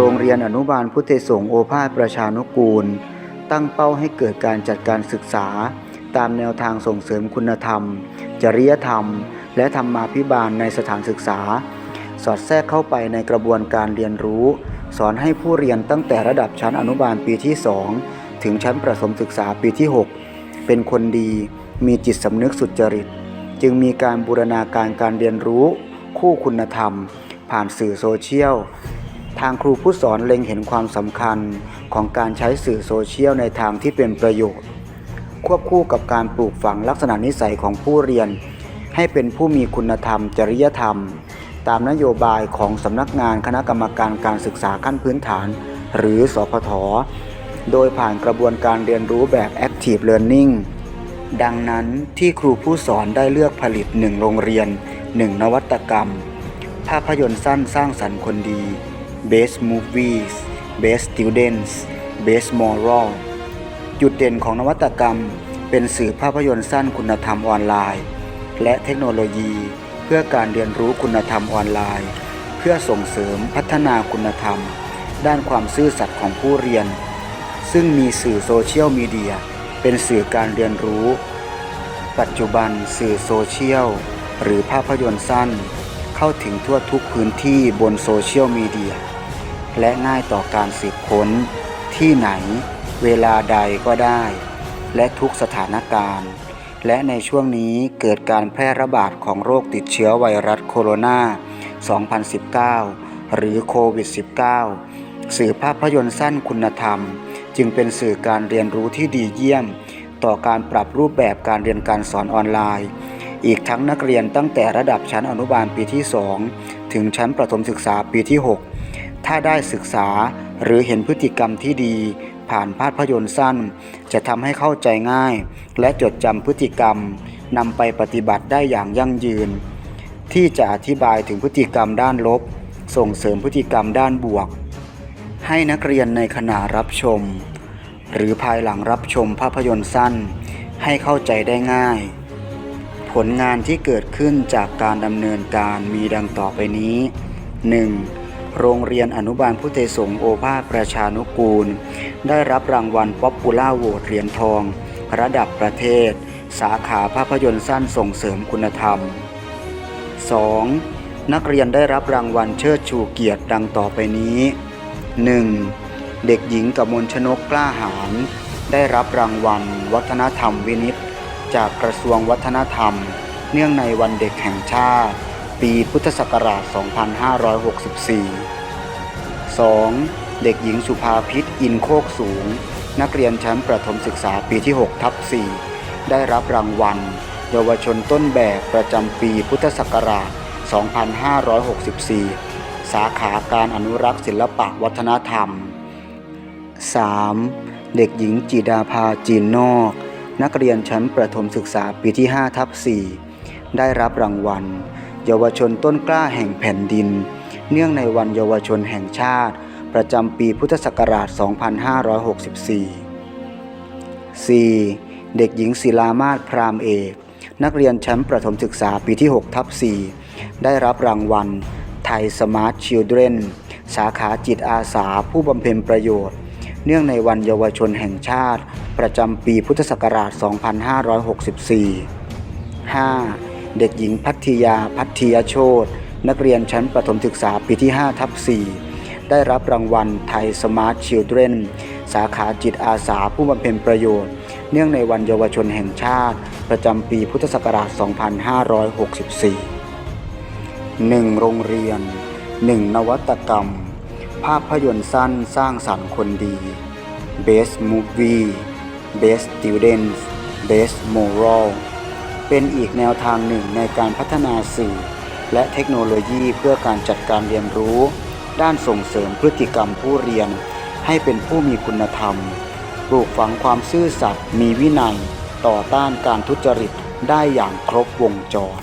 โรงเรียนอนุบาลพุทธสงฆ์โอภาสประชานุกูล ตั้งเป้าให้เกิดการจัดการศึกษา ตามแนวทางส่งเสริมคุณธรรม จริยธรรม และธรรมาภิบาลในสถานศึกษา สอดแทรกเข้าไปในกระบวนการเรียนรู้ สอนให้ผู้เรียนตั้งแต่ระดับชั้นอนุบาลปีที่ 2 ถึงชั้นประถมศึกษาปีที่ 6 เป็นคนดีมีจิตสำนึกสุจริต จึงมีการบูรณาการการเรียนรู้ คู่คุณธรรม ผ่านสื่อโซเชียล ทางครูผู้สอนเล็งเห็นความสำคัญของการใช้สื่อโซเชียลในทางที่เป็นประโยชน์ ควบคู่กับการปลูกฝังลักษณะนิสัยของผู้เรียน ให้เป็นผู้มีคุณธรรม จริยธรรม ตามนโยบายของสำนักงานคณะกรรมการการศึกษาขั้นพื้นฐาน หรือสพทโดยผ่านกระบวนการเรียนรู้แบบ Active Learning ดังนั้นที่ครูผู้สอนได้เลือกผลิตหนึ่งโรงเรียนหนึ่งนวัตกรรม ภาพยนตร์สั้นสร้างสรรค์คนดี Best Movies Best Students Best Moral จุดเด่นของนวัตกรรม เป็นสื่อภาพยนตร์สั้นคุณธรรมออนไลน์ และเทคโนโลยี เพื่อการเรียนรู้คุณธรรมออนไลน์ เพื่อส่งเสริมพัฒนาคุณธรรม ด้านความซื่อสัตย์ของผู้เรียน ซึ่งมีสื่อโซเชียลมีเดียเป็นสื่อการเรียนรู้ ปัจจุบันสื่อโซเชียล หรือภาพยนตร์สั้น เข้าถึงทั่วทุกพื้นที่บนโซเชียลมีเดีย และง่ายต่อการสืบค้น ที่ไหน เวลาใดก็ได้ และทุกสถานการณ์ และในช่วงนี้เกิดการแพร่ระบาดของโรคติดเชื้อไวรัสโคโรนา 2019 หรือโควิด -19 สื่อภาพยนตร์สั้นคุณธรรม จึงเป็นสื่อการเรียนรู้ที่ดีเยี่ยม ต่อการปรับรูปแบบการเรียนการสอนออนไลน์ อีกทั้งนักเรียนตั้งแต่ระดับชั้นอนุบาลปีที่ 2 ถึงชั้นประถมศึกษาปีที่ 6 ถ้าได้ศึกษาหรือเห็นพฤติกรรมที่ดี ผ่านภาพยนตร์สั้น จะทำให้เข้าใจง่าย และจดจำพฤติกรรมนำไปปฏิบัติได้อย่างยั่งยืน ที่จะอธิบายถึงพฤติกรรมด้านลบ ส่งเสริมพฤติกรรมด้านบวก ให้นักเรียนในขณะรับชม หรือภายหลังรับชมภาพยนตร์สั้น ให้เข้าใจได้ง่าย ผลงานที่เกิดขึ้นจากการดำเนินการมีดังต่อไปนี้ 1. โรงเรียนอนุบาลพุทธสงฆ์โอภาสประชานุกูล ได้รับรางวัลป๊อปปูล่าโหวตเหรียญทอง ระดับประเทศ สาขาภาพยนตร์สั้นส่งเสริมคุณธรรม 2. นักเรียนได้รับรางวัลเชิดชูเกียรติดังต่อไปนี้ 1. เด็กหญิงกมลชนกกล้าหาญได้รับรางวัล วัฒนธรรมวินิต จากกระทรวงวัฒนธรรม เนื่องในวันเด็กแห่งชาติ ปีพุทธศักราช 2564 2. เด็กหญิงสุภาพิษอินโคกสูง นักเรียนชั้นประถมศึกษาปีที่ 6 ทับ 4 ได้รับรางวัล เยาวชนต้นแบบประจำปีพุทธศักราช 2564 สาขาการอนุรักษ์ศิลปะวัฒนธรรม 3. เด็กหญิงจิดาภาจีนนอก นักเรียนชั้นประถมศึกษาปีที่5ทับ4ได้รับรางวัล เยาวชนต้นกล้าแห่งแผ่นดิน เนื่องในวันเยาวชนแห่งชาติ ประจำปีพุทธศักราช 2564 4. เด็กหญิงศิลามาศพรามเอก นักเรียนชั้นประถมศึกษาปีที่6ทับ4ได้รับรางวัลไทยสมาร์ทชิลเดรนสาขาจิตอาสาผู้บำเพ็ญประโยชน์ เนื่องในวันเยาวชนแห่งชาติ ประจำปีพุทธศักราช 2564 5. เด็กหญิงพัทยาพัทยโชตนักเรียนชั้นประถมศึกษาปีที่5ทับ4ได้รับรางวัลไทยสมาร์ทชิลเดรนสาขาจิตอาสาผู้บำเพ็ญประโยชน์ เนื่องในวันเยาวชนแห่งชาติ ประจำปีพุทธศักราช 2564 1. โรงเรียน 1. นวัตกรรม ภาพยนตร์สั้นสร้างสรรค์คนดี Best Movie Best Students Best Moral เป็นอีกแนวทางหนึ่งในการพัฒนาสื่อ และเทคโนโลยีเพื่อการจัดการเรียนรู้ ด้านส่งเสริมพฤติกรรมผู้เรียน ให้เป็นผู้มีคุณธรรม ปลูกฝังความซื่อสัตย์มีวินัย ต่อต้านการทุจริตได้อย่างครบวงจร